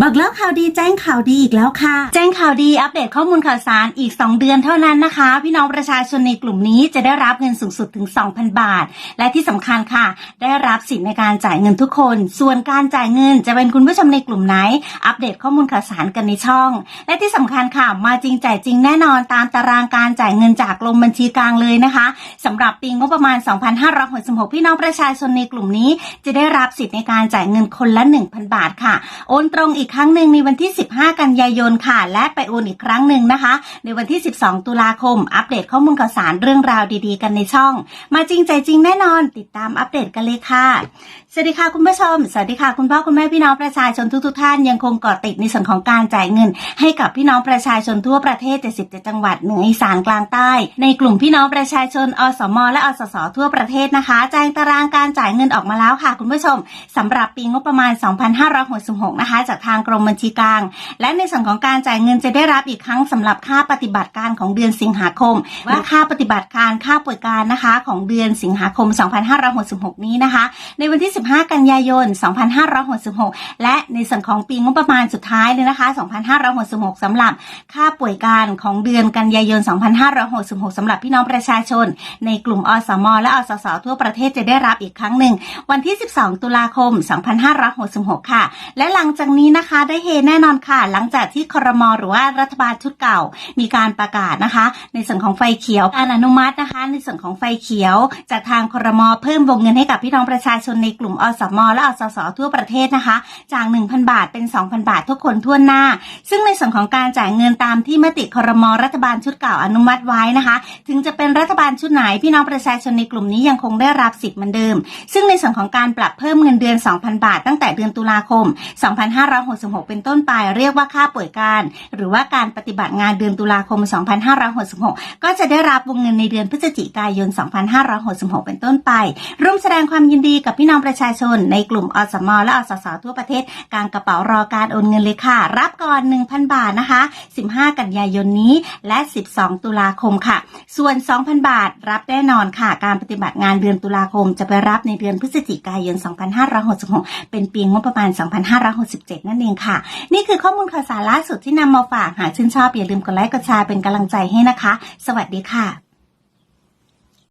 บอกแล้วข่าวดีแจ้งข่าวดีอีกแล้วค่ะ แจ้งข่าวดีอัปเดตข้อมูลข่าวสารอีก 2 เดือนเท่านั้นนะคะ พี่น้องประชาชนในกลุ่มนี้จะได้รับเงินสูงสุดถึง 2,000 บาท และที่สำคัญค่ะ ได้รับสิทธิในการจ่ายเงินทุกคน ส่วนการจ่ายเงินจะเป็นคุณผู้ชมในกลุ่มไหน อัปเดตข้อมูลข่าวสารกันในช่อง และที่สำคัญค่ะ มาจริงจ่ายจริงแน่นอนตามตารางการจ่ายเงินจากกรมบัญชีกลางเลยนะคะสำหรับปีงบประมาณ 2566 พี่น้องประชาชนในกลุ่มนี้ จะได้รับสิทธิในการจ่ายเงินคนละ 1,000 บาทค่ะโอนตรงอีีกครั้งหนึ่งในวันที่ 15 กันยายนค่ะ และไปโอนอีกครั้งหนึ่งนะคะ ในวันที่ 12 ตุลาคม อัปเดตข้อมูลข่าวสารเรื่องราวดีๆ กันในช่อง มาจริงใจจริงแน่นอน ติดตามอัปเดตกันเลยค่ะ สวัสดีค่ะคุณผู้ชม สวัสดีค่ะคุณพ่อคุณแม่พี่น้องประชาชนทุกๆท่านยังคงเกาะติดในส่วนของการจ่ายเงิน ให้กับพี่น้องประชาชนทั่วประเทศ 77 จังหวัดเหนืออีสานกลางใต้ ในกลุ่มพี่น้องประชาชน อสม และอสส ทั่วประเทศนะคะแจ้งตารางการจ่ายเงินออกมาแล้วค่ะ คุณผู้ชมสำหรับปีงบประมาณ 2566 นะคะจากทางกรมบัญชีกลาง และในส่วนของการจ่ายเงินจะได้รับอีกครั้งสำหรับค่าปฏิบัติการของเดือนสิงหาคม ว่าค่าปฏิบัติการค่าป่วยการนะคะของเดือนสิงหาคม 2566 นี้นะคะ ในวันที่ 15 กันยายน 2566 และในส่วนของปีงบประมาณสุดท้ายเลยนะคะ 2566สำหรับค่าป่วยการของเดือนกันยายน 2566สำหรับพี่น้องประชาชน ในกลุ่มอสม และอสสทั่วประเทศจะได้รับอีกครั้งหนึ่ง วันที่ 12 ตุลาคม 2566 ค่ะ และหลังจากนี้นะคะได้เฮแน่นอนค่ะ หลังจากที่ครมหรือว่ารัฐบาลชุดเก่า มีการประกาศนะคะ ในส่วนของไฟเขียวการอนุมัตินะคะ ในส่วนของไฟเขียว จากทางครมเพิ่มวงเงินให้กับพี่น้องประชาชนในกลุ่มอสมและอสสทั่วประเทศนะคะ จาก 1,000 บาทเป็น 2,000 บาททุกคนทั่วหน้า ซึ่งในส่วนของการจ่ายเงินตามที่มติครมรัฐบาลชุดเก่าอนุมัติไว้นะคะ ถึงจะเป็นรัฐบาลชุดไหนพี่น้องประชาชนในกลุ่มนี้ยังคงได้รับสิทธิ์เหมือนเดิม ซึ่งในส่วนของการปรับเพิ่มเงินเดือน 2,000 บาท ตั้งแต่เดือนตุลาคม2566 เป็นต้นไปเรียกว่าค่าป่วยการ หรือว่าการปฏิบัติงานเดือนตุลาคม 2566 ก็จะได้รับวงเงินในเดือนพฤศจิกายน 2566 เป็นต้นไป ร่วมแสดงความยินดีกับพี่น้องประชาชน ในกลุ่มอสมและอสสทั่วประเทศกางกระเป๋ารอการโอนเงินเลยค่ะ รับก่อน 1,000 บาทนะคะ 15 กันยายนนี้และ 12 ตุลาคมค่ะ ส่วน 2,000 บาท รับแน่นอนค่ะ การปฏิบัติงานเดือนตุลาคมจะไปรับในเดือนพฤศจิกายน 2566 เป็นปีงบประมาณ 2567 นั่นเองค่ะ นี่คือข้อมูลข่าวสารล่าสุดที่นำมาฝากหากชื่นชอบอย่าลืมกดไลค์กดแชร์เป็นกำลังใจให้นะคะ สวัสดีค่ะ